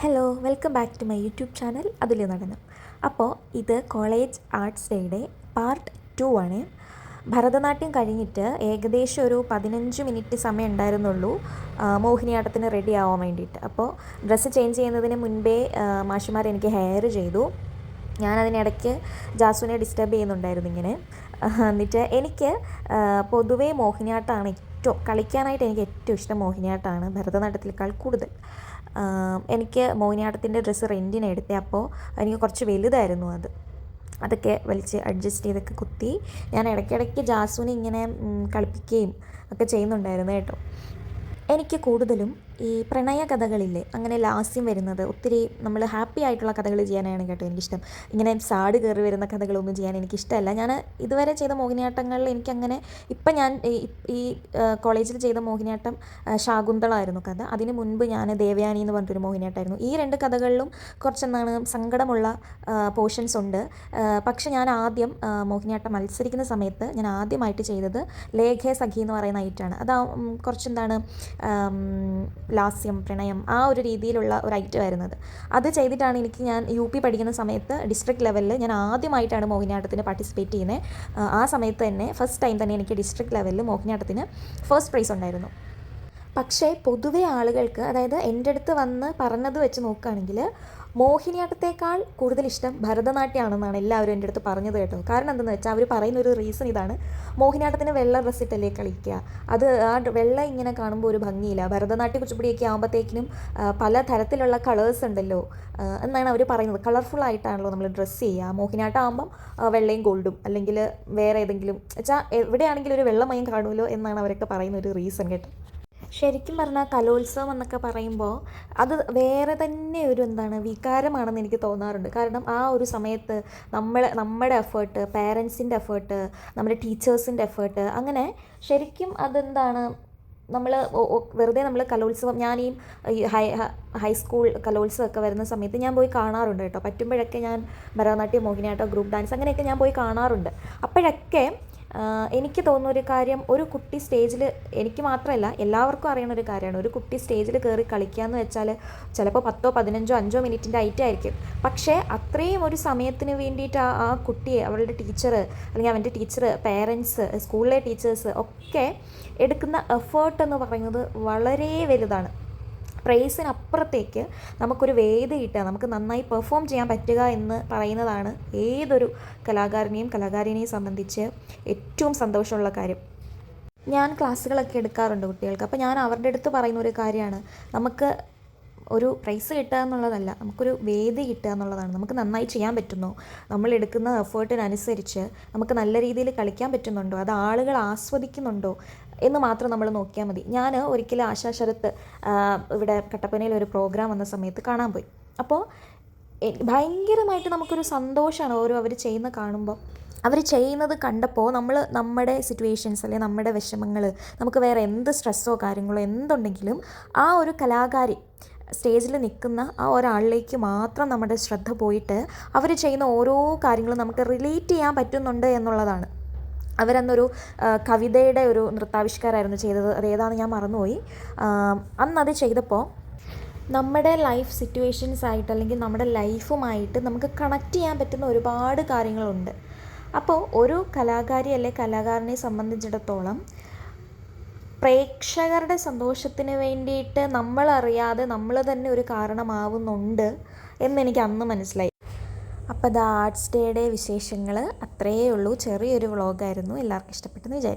Hello welcome back to my YouTube channel അതിൽ നടനം അപ്പോൾ ഇത് കോളേജ് ആർട്സ് ഡേയുടെ പാർട്ട് ടു ആണ്. ഭരതനാട്യം കഴിഞ്ഞിട്ട് ഏകദേശം ഒരു പതിനഞ്ച് മിനിറ്റ് സമയം ഉണ്ടായിരുന്നുള്ളൂ. മോഹിനിയാട്ടത്തിന് റെഡി ആവാൻ വേണ്ടിയിട്ട്. അപ്പോൾ ഡ്രസ്സ് ചേഞ്ച് ചെയ്യുന്നതിന് മുൻപേ മാഷിമാർ എനിക്ക് ഹെയർ ചെയ്തു. ഞാനതിനിടയ്ക്ക് ജാസുവിനെ ഡിസ്റ്റർബ് ചെയ്യുന്നുണ്ടായിരുന്നു ഇങ്ങനെ. എന്നിട്ട് എനിക്ക് പൊതുവേ മോഹിനിയാട്ടമാണ് ഏറ്റവും കളിക്കാനായിട്ട് എനിക്ക് ഏറ്റവും ഇഷ്ടം മോഹിനിയാട്ടമാണ് ഭരതനാട്യത്തിനേക്കാൾ കൂടുതൽ. എനിക്ക് മോഹിനിയാട്ടത്തിന്റെ ഡ്രസ്സ് റെന്റിന് എടുത്തേ. അപ്പോൾ എനിക്ക് കുറച്ച് വലുതായിരുന്നു അത്. അതൊക്കെ വലിച്ച് അഡ്ജസ്റ്റ് ചെയ്തൊക്കെ കുത്തി. ഞാൻ ഇടയ്ക്കിടയ്ക്ക് ജാസുവിനെ ഇങ്ങനെ കളിപ്പിക്കുകയും ഒക്കെ ചെയ്യുന്നുണ്ടായിരുന്നു കേട്ടോ. എനിക്ക് കൂടുതലും ഈ പ്രണയ കഥകളില്ലേ അങ്ങനെ ലാസ്യം വരുന്നത് ഒത്തിരി നമ്മൾ ഹാപ്പി ആയിട്ടുള്ള കഥകൾ ചെയ്യാനാണ് കേട്ടോ എനിക്കിഷ്ടം. ഇങ്ങനെ സാട് കയറി വരുന്ന കഥകളൊന്നും ചെയ്യാൻ എനിക്കിഷ്ടമല്ല. ഞാൻ ഇതുവരെ ചെയ്ത മോഹിനിയാട്ടങ്ങളിൽ എനിക്കങ്ങനെ ഇപ്പം ഞാൻ ഈ- കോളേജിൽ ചെയ്ത മോഹിനിയാട്ടം ശാകുന്തളായിരുന്നു കഥ. അതിന് മുൻപ് ഞാൻ ദേവയാനി എന്ന് പറഞ്ഞിട്ടൊരു മോഹിനിയാട്ടമായിരുന്നു. ഈ രണ്ട് കഥകളിലും കുറച്ചെന്താണ് സങ്കടമുള്ള പോർഷൻസ് ഉണ്ട്. പക്ഷെ ഞാൻ ആദ്യം മോഹിനിയാട്ടം മത്സരിക്കുന്ന സമയത്ത് ഞാൻ ആദ്യമായിട്ട് ചെയ്തത് ലേഖേ സഖി എന്ന് പറയുന്ന ഐറ്റാണ്. അത് കുറച്ചെന്താണ് ലാസ്യം പ്രണയം ആ ഒരു രീതിയിലുള്ള ഒരു ഐറ്റം ആയിരുന്നത്. അത് ചെയ്തിട്ടാണ് എനിക്ക് ഞാൻ യു പി പഠിക്കുന്ന സമയത്ത് ഡിസ്ട്രിക്ട് ലെവലിൽ ഞാൻ ആദ്യമായിട്ടാണ് മോഹിനിയാട്ടത്തിന് പാർട്ടിസിപ്പേറ്റ് ചെയ്യുന്നത് ആ, സമയത്ത് തന്നെ ഫസ്റ്റ് ടൈം തന്നെ എനിക്ക് ഡിസ്ട്രിക്ട് ലെവലിൽ മോഹിനിയാട്ടത്തിന് ഫസ്റ്റ് പ്രൈസ് ഉണ്ടായിരുന്നു. പക്ഷേ പൊതുവെ ആളുകൾക്ക് അതായത് എന്റെ അടുത്ത് വന്ന് പറഞ്ഞത് വെച്ച് നോക്കുകയാണെങ്കിൽ മോഹിനിയാട്ടത്തേക്കാൾ കൂടുതൽ ഇഷ്ടം ഭരതനാട്യമാണെന്നാണ് എല്ലാവരും എന്റെ അടുത്ത് പറഞ്ഞത് കേട്ടോ. കാരണം എന്തെന്ന് വെച്ചാൽ അവർ പറയുന്ന ഒരു റീസൺ ഇതാണ്. മോഹിനിയാട്ടത്തിന് വെള്ള ഡ്രസ്സ് ഇട്ടല്ലേ കളിക്കുക അത് ആ വെള്ള ഇങ്ങനെ കാണുമ്പോൾ ഒരു ഭംഗിയില്ല. ഭരതനാട്യ കുച്ചിപ്പുടിയൊക്കെ ആകുമ്പോഴത്തേക്കിനും പല തരത്തിലുള്ള കളേഴ്സ് ഉണ്ടല്ലോ എന്നാണ് അവർ പറയുന്നത്. കളർഫുൾ ആയിട്ടാണല്ലോ നമ്മൾ ഡ്രസ്സ് ചെയ്യുക. മോഹിനിയാട്ടം ആകുമ്പം വെള്ളയും ഗോൾഡും അല്ലെങ്കിൽ വേറെ ഏതെങ്കിലും വെച്ചാൽ എവിടെയാണെങ്കിലും ഒരു വെള്ളമയം കാണുമല്ലോ എന്നാണ് അവരൊക്കെ പറയുന്ന ഒരു റീസൺ കേട്ടോ. ശരിക്കും പറഞ്ഞാൽ കലോത്സവം എന്നൊക്കെ പറയുമ്പോൾ അത് വേറെ തന്നെ ഒരു എന്താണ് വികാരമാണെന്ന് എനിക്ക് തോന്നാറുണ്ട്. കാരണം ആ ഒരു സമയത്ത് നമ്മൾ നമ്മുടെ എഫേർട്ട് പേരൻസിന്റെ എഫേർട്ട് നമ്മുടെ ടീച്ചേഴ്സിന്റെ എഫേർട്ട് അങ്ങനെ ശരിക്കും അതെന്താണ് നമ്മൾ വെറുതെ നമ്മൾ കലോത്സവം ഞാൻ ഈ ഹൈ ഹൈസ്കൂൾ കലോത്സവമൊക്കെ വരുന്ന സമയത്ത് ഞാൻ പോയി കാണാറുണ്ട് കേട്ടോ. പറ്റുമ്പോഴൊക്കെ ഞാൻ ഭരതനാട്യം മോഹിനിയാട്ടം ഗ്രൂപ്പ് ഡാൻസ് അങ്ങനെയൊക്കെ ഞാൻ പോയി കാണാറുണ്ട്. അപ്പോഴൊക്കെ എനിക്ക് തോന്നുന്ന ഒരു കാര്യം ഒരു കുട്ടി സ്റ്റേജിൽ എനിക്ക് മാത്രമല്ല എല്ലാവർക്കും അറിയുന്ന ഒരു കാര്യമാണ്. ഒരു കുട്ടി സ്റ്റേജിൽ കയറി കളിക്കുക എന്ന് വെച്ചാൽ ചിലപ്പോൾ പത്തോ പതിനഞ്ചോ അഞ്ചോ മിനിറ്റിന്റെ ഐറ്റം ആയിരിക്കും. പക്ഷേ അത്രയും ഒരു സമയത്തിന് വേണ്ടിയിട്ട് ആ ആ കുട്ടിയെ അവളുടെ ടീച്ചർ അല്ലെങ്കിൽ അവന്റെ ടീച്ചർ പേരൻസ് സ്കൂളിലെ ടീച്ചേഴ്സ് ഒക്കെ എടുക്കുന്ന എഫേർട്ട് എന്ന് പറയുന്നത് വളരെ വലുതാണ്. പ്രൈസിനപ്പുറത്തേക്ക് നമുക്കൊരു വേദ കിട്ടുക നമുക്ക് നന്നായി പെർഫോം ചെയ്യാൻ പറ്റുക എന്ന് പറയുന്നതാണ് ഏതൊരു കലാകാരനെയും കലാകാരിനെയും സംബന്ധിച്ച് ഏറ്റവും സന്തോഷമുള്ള കാര്യം. ഞാൻ ക്ലാസ്സുകളൊക്കെ എടുക്കാറുണ്ട് കുട്ടികൾക്ക്. അപ്പോൾ ഞാൻ അവരുടെ അടുത്ത് പറയുന്ന ഒരു കാര്യമാണ്. നമുക്ക് ഒരു പ്രൈസ് കിട്ടുക എന്നുള്ളതല്ല നമുക്കൊരു വേദി കിട്ടുക എന്നുള്ളതാണ്. നമുക്ക് നന്നായി ചെയ്യാൻ പറ്റുന്നു. നമ്മൾ എടുക്കുന്ന എഫേർട്ടിനനുസരിച്ച് നമുക്ക് നല്ല രീതിയിൽ കളിക്കാൻ പറ്റുന്നുണ്ടോ? അത് ആളുകൾ ആസ്വദിക്കുന്നുണ്ടോ? എന്ന് മാത്രം നമ്മൾ നോക്കിയാൽ മതി. ഞാൻ ഒരിക്കലും ആശാ ശരത്ത് ഇവിടെ കട്ടപ്പനയിൽ ഒരു പ്രോഗ്രാം വന്ന സമയത്ത് കാണാൻ പോയി. അപ്പോൾ ഭയങ്കരമായിട്ട് നമുക്കൊരു സന്തോഷമാണ് ഓരോ അവർ ചെയ്യുന്ന കാണുമ്പോൾ അവർ ചെയ്യുന്നത് കണ്ടപ്പോൾ നമ്മൾ നമ്മുടെ സിറ്റുവേഷൻസ് അല്ലെങ്കിൽ നമ്മുടെ വിഷമങ്ങൾ നമുക്ക് വേറെ എന്ത് സ്ട്രെസ്സോ കാര്യങ്ങളോ എന്തുണ്ടെങ്കിലും ആ ഒരു കലാകാരി സ്റ്റേജിൽ നിൽക്കുന്ന ആ ഒരാളിലേക്ക് മാത്രം നമ്മുടെ ശ്രദ്ധ പോയിട്ട് അവർ ചെയ്യുന്ന ഓരോ കാര്യങ്ങളും നമുക്ക് റിലേറ്റ് ചെയ്യാൻ പറ്റുന്നുണ്ട് എന്നുള്ളതാണ്. അവരന്നൊരു കവിതയുടെ ഒരു നൃത്താവിഷ്കാരമായിരുന്നു ചെയ്തത്. അതേതാണെന്ന് ഞാൻ മറന്നുപോയി. അന്നത് ചെയ്തപ്പോൾ നമ്മുടെ ലൈഫ് സിറ്റുവേഷൻസ് ആയിട്ട് അല്ലെങ്കിൽ നമ്മുടെ ലൈഫുമായിട്ട് നമുക്ക് കണക്ട് ചെയ്യാൻ പറ്റുന്ന ഒരുപാട് കാര്യങ്ങളുണ്ട്. അപ്പോൾ ഒരു കലാകാരി അല്ലെ കലാകാരനെ സംബന്ധിച്ചിടത്തോളം പ്രേക്ഷകരുടെ സന്തോഷത്തിന് വേണ്ടിയിട്ട് നമ്മളറിയാതെ നമ്മൾ തന്നെ ഒരു കാരണമാവുന്നുണ്ട് എന്നെനിക്ക് അന്ന് മനസ്സിലായി. അപ്പോൾ അത് ആർട്സ് ഡേയുടെ വിശേഷങ്ങൾ അത്രയേ ഉള്ളൂ ചെറിയൊരു വ്ളോഗായിരുന്നു. എല്ലാവർക്കും ഇഷ്ടപ്പെട്ടെന്ന് വിചാരിക്കും